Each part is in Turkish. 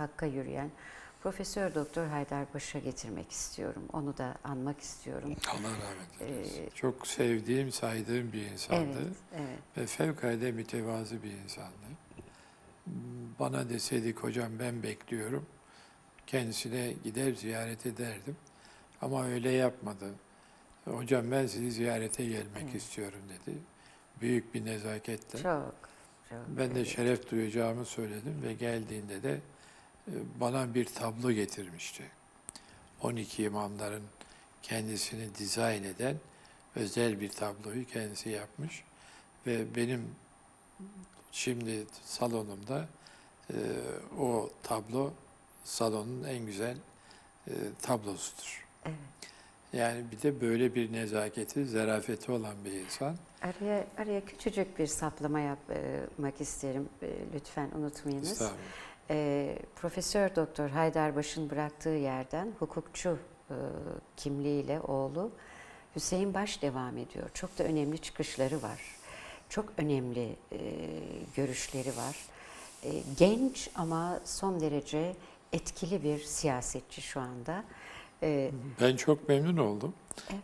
hakka yürüyen Profesör Doktor Haydar Baş'a getirmek istiyorum. Onu da anmak istiyorum. Allah rahmet eylesin. Ee, Çok sevdiğim, saydığım bir insandı. Evet, evet. Ve fevkalade mütevazı bir insandı. Bana deseydik hocam ben bekliyorum. Kendisine gider ziyaret ederdim. Ama öyle yapmadı. Hocam ben sizi ziyarete gelmek Evet. istiyorum dedi. Büyük bir nezaketle. Çok, çok. Ben de evet. şeref duyacağımı söyledim ve geldiğinde de bana bir tablo getirmişti. 12 imamların kendisini dizayn eden özel bir tabloyu kendisi yapmış ve benim şimdi salonumda e, o tablo salonun en güzel e, tablosudur. Evet. Yani bir de böyle bir nezaketi, zarafeti olan bir insan. Araya, araya küçücük bir saplama yapmak isterim. E, Lütfen unutmayınız. Estağfurullah. E, Profesör Doktor Haydarbaş'ın bıraktığı yerden hukukçu e, kimliğiyle oğlu Hüseyin Baş devam ediyor. Çok da önemli çıkışları var. Çok önemli e, görüşleri var. E, genç ama son derece etkili bir siyasetçi şu anda. E, Ben çok memnun oldum.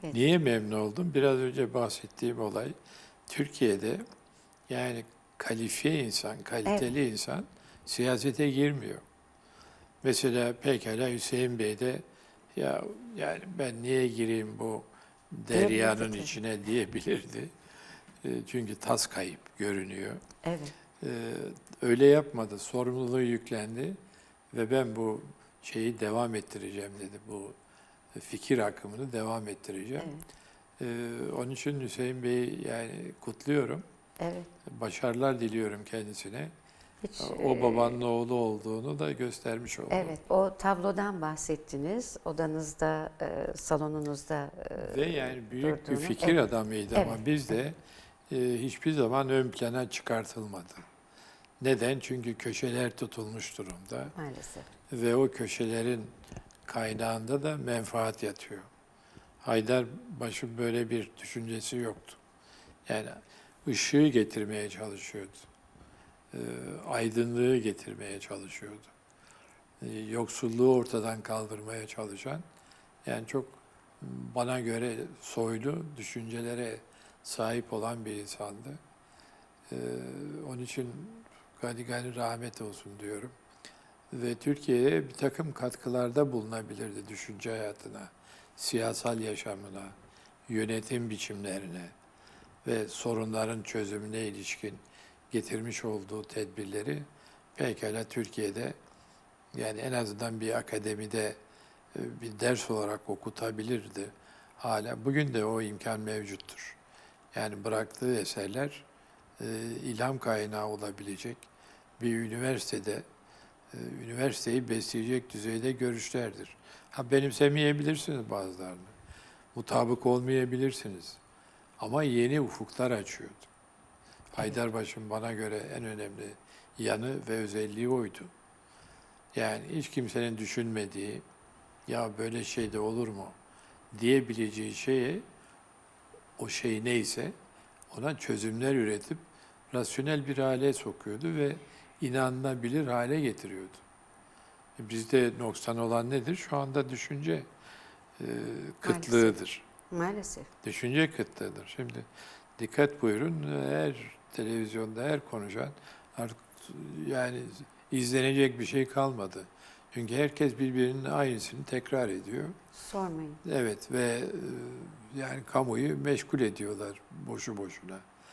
evet. Niye memnun oldum? Biraz önce bahsettiğim olay Türkiye'de yani kalifiye insan, kaliteli insan siyasete girmiyor. Mesela pekala Hüseyin Bey de ya yani ben niye gireyim bu deryanın içine diyebilirdi. E, Çünkü tas kayıp görünüyor. Evet. Ee, öyle yapmadı. Sorumluluğu yüklendi ve ben bu şeyi devam ettireceğim dedi. Bu fikir akımını devam ettireceğim. Evet. Ee, onun için Hüseyin Bey'i yani kutluyorum. Evet. Başarılar diliyorum kendisine. Hiç, O e, babanın oğlu olduğunu da göstermiş oldu. Evet, o tablodan bahsettiniz. Odanızda, e, salonunuzda. e, Ve yani büyük bir durduğunu. fikir Evet. adamıydı ama Evet. biz de e, hiçbir zaman ön plana çıkartılmadı. Neden? Çünkü köşeler tutulmuş durumda. Maalesef. ve o köşelerin kaynağında da menfaat yatıyor. Haydar Baş'ın böyle bir düşüncesi yoktu. Yani ışığı getirmeye çalışıyordu. Ee, aydınlığı getirmeye çalışıyordu. Ee, yoksulluğu ortadan kaldırmaya çalışan, yani çok bana göre soylu düşüncelere sahip olan bir insandı. Ee, onun için gani gani rahmet olsun diyorum ve Türkiye'ye bir takım katkılarda bulunabilirdi düşünce hayatına, siyasal yaşamına, yönetim biçimlerine ve sorunların çözümüne ilişkin getirmiş olduğu tedbirleri pekala Türkiye'de yani en azından bir akademide e, bir ders olarak okutabilirdi hala. Bugün de o imkan mevcuttur. Yani bıraktığı eserler e, ilham kaynağı olabilecek bir üniversitede e, üniversiteyi besleyecek düzeyde görüşlerdir. Ha benimsemeyebilirsiniz bazılarını. Mutabık olmayabilirsiniz. Ama yeni ufuklar açıyordu. Haydarbaş'ın bana göre en önemli yanı ve özelliği oydu. Yani hiç kimsenin düşünmediği, ya böyle şey de olur mu diyebileceği şeye, o şey neyse ona çözümler üretip rasyonel bir hale sokuyordu ve inanılabilir hale getiriyordu. E, Bizde noksan olan nedir? Şu anda düşünce e, kıtlığıdır. Maalesef. Düşünce kıtlığıdır. Şimdi dikkat buyurun her televizyonda her konuşan artık yani izlenecek bir şey kalmadı. Çünkü herkes birbirinin aynısını tekrar ediyor. Sormayın. Evet ve e, yani kamuoyu meşgul ediyorlar boşu boşuna.